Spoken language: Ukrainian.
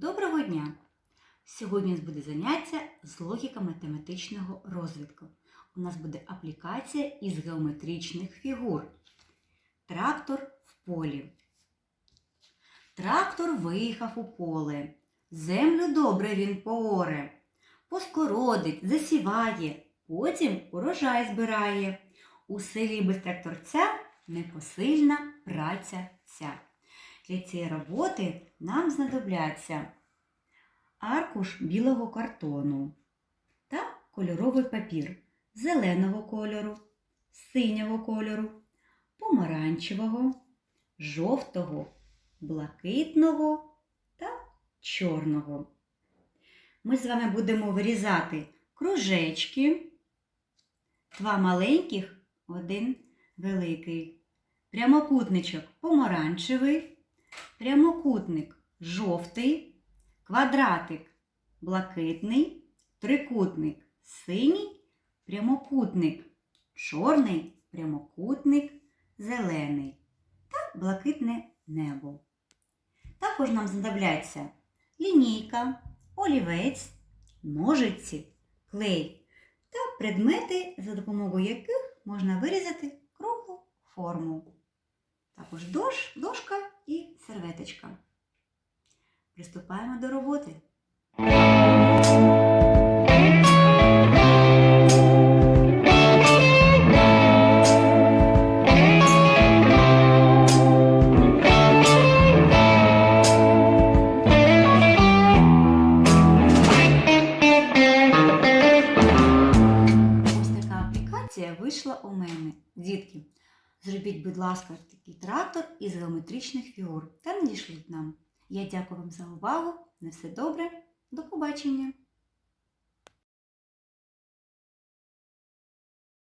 Доброго дня! Сьогодні у нас буде заняття з логіка математичного розвитку. У нас буде аплікація із геометричних фігур. Трактор в полі. Трактор виїхав у поле. Землю добре він пооре. Поскородить, засіває, потім урожай збирає. У селі без тракторця непосильна праця ця. Для цієї роботи нам знадобляться аркуш білого картону та кольоровий папір зеленого кольору, синього кольору, помаранчевого, жовтого, блакитного та чорного. Ми з вами будемо вирізати кружечки, два маленьких, один великий, прямокутничок помаранчевий, прямокутник жовтий, квадратик блакитний, трикутник синій, прямокутник чорний, прямокутник зелений та блакитне небо. Також нам знадобляться лінійка, олівець, ножиці, клей та предмети, за допомогою яких можна вирізати круглу форму. Також дож, дошка серветочка. Приступаємо до роботи. Вийшла у мене. Дітки, зробіть, будь ласка, такий трактор із геометричних фігур та надішліть нам. Я дякую вам за увагу. На все добре. До побачення!